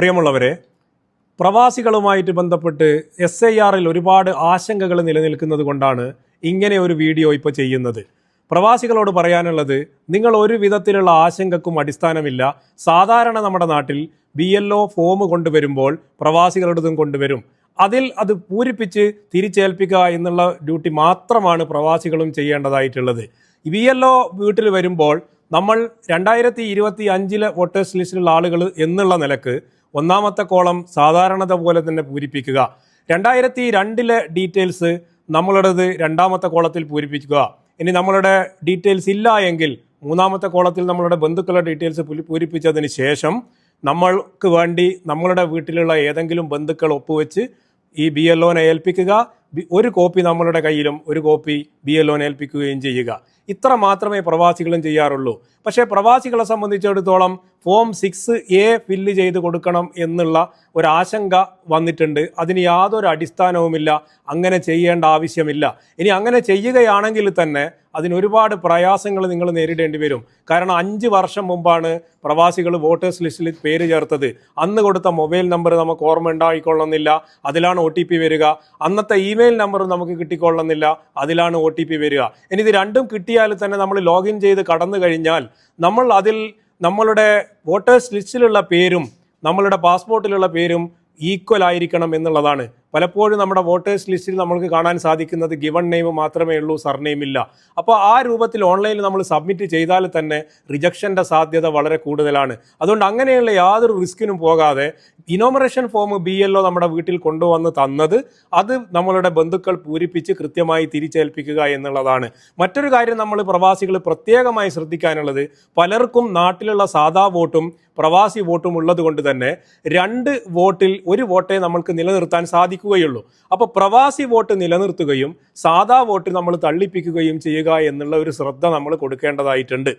പ്രിയമുള്ളവരെ പ്രവാസികളുമായിട്ട് ബന്ധപ്പെട്ട് S I ആറിൽ ഒരുപാട് ആശങ്കകൾ നിലനിൽക്കുന്നത് കൊണ്ടാണ് ഇങ്ങനെ ഒരു വീഡിയോ ഇപ്പോൾ ചെയ്യുന്നത്. പ്രവാസികളോട് പറയാനുള്ളത് നിങ്ങൾ ഒരു വിധത്തിലുള്ള ആശങ്കക്കും അടിസ്ഥാനമില്ല. സാധാരണ നമ്മുടെ നാട്ടിൽ ബി എൽ ഒ ഫോം കൊണ്ടുവരുമ്പോൾ പ്രവാസികളുടേതും കൊണ്ടുവരും. അതിൽ അത് പൂരിപ്പിച്ച് തിരിച്ചേൽപ്പിക്കുക എന്നുള്ള ഡ്യൂട്ടി മാത്രമാണ് പ്രവാസികളും ചെയ്യേണ്ടതായിട്ടുള്ളത്. ബി എൽ ഒ വീട്ടിൽ വരുമ്പോൾ നമ്മൾ രണ്ടായിരത്തി ഇരുപത്തി അഞ്ചിലെ വോട്ടേഴ്സ് ലിസ്റ്റിലുള്ള ആളുകൾ എന്നുള്ള നിലയ്ക്ക് ഒന്നാമത്തെ കോളം സാധാരണത പോലെ തന്നെ പൂരിപ്പിക്കുക. രണ്ടായിരത്തി രണ്ടിലെ ഡീറ്റെയിൽസ് നമ്മളുടേത് രണ്ടാമത്തെ കോളത്തിൽ പൂരിപ്പിക്കുക. ഇനി നമ്മളുടെ ഡീറ്റെയിൽസ് ഇല്ല എങ്കിൽ മൂന്നാമത്തെ കോളത്തിൽ നമ്മളുടെ ബന്ധുക്കളുടെ ഡീറ്റെയിൽസ് പൂരിപ്പിച്ചതിന് ശേഷം നമ്മൾക്ക് വേണ്ടി നമ്മളുടെ വീട്ടിലുള്ള ഏതെങ്കിലും ബന്ധുക്കൾ ഒപ്പുവെച്ച് ഈ ബി എൽ ഒനെ ഏൽപ്പിക്കുക. ഒരു കോപ്പി നമ്മളുടെ കയ്യിലും ഒരു കോപ്പി ബി എൽ ഒനെ ഏൽപ്പിക്കുകയും ചെയ്യുക. ഇത്ര മാത്രമേ പ്രവാസികളും ചെയ്യാറുള്ളൂ. പക്ഷേ പ്രവാസികളെ സംബന്ധിച്ചിടത്തോളം ഫോം സിക്സ് എ ഫില്ല് ചെയ്ത് കൊടുക്കണം എന്നുള്ള ഒരാശങ്ക വന്നിട്ടുണ്ട്. അതിന് യാതൊരു അടിസ്ഥാനവുമില്ല. അങ്ങനെ ചെയ്യേണ്ട ആവശ്യമില്ല. ഇനി അങ്ങനെ ചെയ്യുകയാണെങ്കിൽ തന്നെ അതിന് ഒരുപാട് പ്രയാസങ്ങൾ നിങ്ങൾ നേരിടേണ്ടി വരും. കാരണം അഞ്ച് വർഷം മുമ്പാണ് പ്രവാസികൾ വോട്ടേഴ്സ് ലിസ്റ്റിൽ പേര് ചേർത്തത്. അന്ന് കൊടുത്ത മൊബൈൽ നമ്പർ നമുക്ക് ഓർമ്മ ഉണ്ടായിക്കൊള്ളുന്നില്ല. അതിലാണ് ഒ വരിക. അന്നത്തെ ഇമെയിൽ നമ്പർ നമുക്ക് കിട്ടിക്കൊള്ളുന്നില്ല. അതിലാണ് ഒ ടി പി വരിക. ഇനി ഇത് രണ്ടും കിട്ടിയാൽ തന്നെ നമ്മൾ ലോഗിൻ ചെയ്ത് കടന്നു കഴിഞ്ഞാൽ നമ്മൾ അതിൽ നമ്മളുടെ വോട്ടേഴ്സ് ലിസ്റ്റിലുള്ള പേരും നമ്മളുടെ പാസ്പോർട്ടിലുള്ള പേരും ഈക്വൽ ആയിരിക്കണം എന്നുള്ളതാണ്. പലപ്പോഴും നമ്മുടെ വോട്ടേഴ്സ് ലിസ്റ്റിൽ നമുക്ക് കാണാൻ സാധിക്കുന്നത് ഗിവൺ നെയിം മാത്രമേ ഉള്ളൂ സർനെയിം ഇല്ല. അപ്പോൾ ആ രൂപത്തിൽ ഓൺലൈനിൽ നമ്മൾ സബ്മിറ്റ് ചെയ്താൽ തന്നെ റിജക്ഷന്റെ സാധ്യത വളരെ കൂടുതലാണ്. അതുകൊണ്ട് അങ്ങനെയുള്ള യാതൊരു റിസ്കിനും പോകാതെ enumeration form B L O നമ്മുടെ വീട്ടിൽ കൊണ്ടുവന്ന് തന്നത് അത് നമ്മളുടെ ബന്ധുക്കൾ പൂരിപ്പിച്ച് കൃത്യമായി തിരിച്ചേൽപ്പിക്കുക എന്നുള്ളതാണ്. മറ്റൊരു കാര്യം നമ്മൾ പ്രവാസികൾ പ്രത്യേകമായി ശ്രദ്ധിക്കാനുള്ളത് പലർക്കും നാട്ടിലുള്ള സാധാ വോട്ടും പ്രവാസി വോട്ടും ഉള്ളത് കൊണ്ട് തന്നെ രണ്ട് വോട്ടിൽ ഒരു വോട്ടേ നമ്മൾക്ക് നിലനിർത്താൻ സാധിക്കുകയുള്ളൂ. അപ്പോൾ പ്രവാസി വോട്ട് നിലനിർത്തുകയും സാധാ വോട്ട് നമ്മൾ തള്ളിപ്പിക്കുകയും ചെയ്യുക എന്നുള്ള ഒരു ശ്രദ്ധ നമ്മൾ കൊടുക്കേണ്ടതായിട്ടുണ്ട്.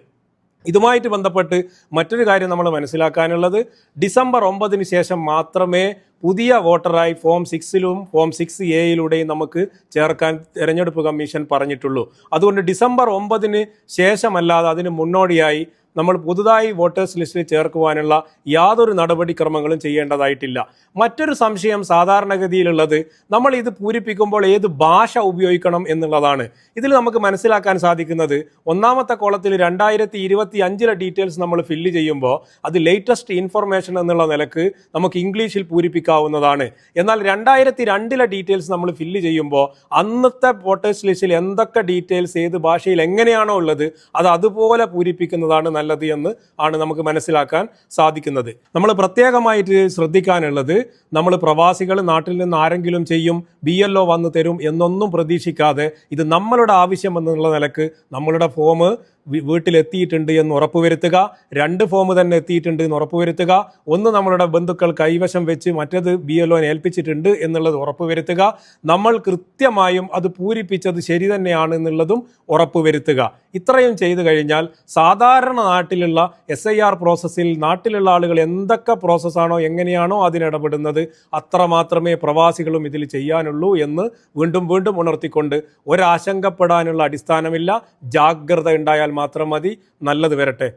ഇതുമായിട്ട് ബന്ധപ്പെട്ട് മറ്റൊരു കാര്യം നമ്മൾ മനസ്സിലാക്കാനുള്ളത്. ഡിസംബർ ഒമ്പതിന് ശേഷം മാത്രമേ പുതിയ വോട്ടറായി ഫോം സിക്സിലും ഫോം സിക്സ് എയിലൂടെയും നമുക്ക് ചേർക്കാൻ തെരഞ്ഞെടുപ്പ് കമ്മീഷൻ പറഞ്ഞിട്ടുള്ളൂ. അതുകൊണ്ട് ഡിസംബർ ഒമ്പതിന് ശേഷമല്ലാതെ അതിന് മുന്നോടിയായി നമ്മൾ പുതുതായി വോട്ടേഴ്സ് ലിസ്റ്റിൽ ചേർക്കുവാനുള്ള യാതൊരു നടപടിക്രമങ്ങളും ചെയ്യേണ്ടതായിട്ടില്ല. മറ്റൊരു സംശയം സാധാരണഗതിയിലുള്ളത് നമ്മൾ ഇത് പൂരിപ്പിക്കുമ്പോൾ ഏത് ഭാഷ ഉപയോഗിക്കണം എന്നുള്ളതാണ്. ഇതിൽ നമുക്ക് മനസ്സിലാക്കാൻ സാധിക്കുന്നത് ഒന്നാമത്തെ കോളത്തിൽ രണ്ടായിരത്തി ഇരുപത്തി അഞ്ചിലെ ഡീറ്റെയിൽസ് നമ്മൾ ഫില്ല് ചെയ്യുമ്പോൾ അത് ലേറ്റസ്റ്റ് ഇൻഫർമേഷൻ എന്നുള്ള നിലയ്ക്ക് നമുക്ക് ഇംഗ്ലീഷിൽ പൂരിപ്പിക്കാവുന്നതാണ്. എന്നാൽ രണ്ടായിരത്തി രണ്ടിലെ ഡീറ്റെയിൽസ് നമ്മൾ ഫില്ല് ചെയ്യുമ്പോൾ അന്നത്തെ വോട്ടേഴ്സ് ലിസ്റ്റിൽ എന്തൊക്കെ ഡീറ്റെയിൽസ് ഏത് ഭാഷയിൽ എങ്ങനെയാണോ ഉള്ളത് അത് അതുപോലെ പൂരിപ്പിക്കുന്നതാണ് നല്ലത് എന്ന് ആണ് നമുക്ക് മനസ്സിലാക്കാൻ സാധിക്കുന്നത്. നമ്മൾ പ്രത്യേകമായിട്ട് ശ്രദ്ധിക്കാനുള്ളത് നമ്മൾ പ്രവാസികൾ നാട്ടിൽ നിന്ന് ആരെങ്കിലും ചെയ്യും ബി എൽ ഒ വന്ന് തരും എന്നൊന്നും പ്രതീക്ഷിക്കാതെ ഇത് നമ്മളുടെ ആവശ്യം എന്നുള്ള നിലയ്ക്ക് നമ്മളുടെ ഫോം വീട്ടിലെത്തിയിട്ടുണ്ട് എന്ന് ഉറപ്പുവരുത്തുക. രണ്ട് ഫോം തന്നെ എത്തിയിട്ടുണ്ട് എന്ന് ഉറപ്പുവരുത്തുക. ഒന്ന് നമ്മളുടെ ബന്ധുക്കൾ കൈവശം വെച്ച് മറ്റത് ബി എൽ ഏൽപ്പിച്ചിട്ടുണ്ട് എന്നുള്ളത് ഉറപ്പുവരുത്തുക. നമ്മൾ കൃത്യമായും അത് പൂരിപ്പിച്ചത് ശരി തന്നെയാണ് എന്നുള്ളതും ഉറപ്പുവരുത്തുക. ഇത്രയും ചെയ്തു കഴിഞ്ഞാൽ സാധാരണ നാട്ടിലുള്ള എസ് ഐ ആർ പ്രോസസ്സിൽ നാട്ടിലുള്ള ആളുകൾ എന്തൊക്കെ പ്രോസസ്സാണോ എങ്ങനെയാണോ അതിനിടപെടുന്നത് അത്ര മാത്രമേ പ്രവാസികളും ഇതിൽ ചെയ്യാനുള്ളൂ എന്ന് വീണ്ടും വീണ്ടും ഉണർത്തിക്കൊണ്ട് ഒരാശങ്കപ്പെടാനുള്ള അടിസ്ഥാനമില്ല. ജാഗ്രത ഉണ്ടായാൽ മാത്രം മതി. നല്ലത് വരട്ടെ.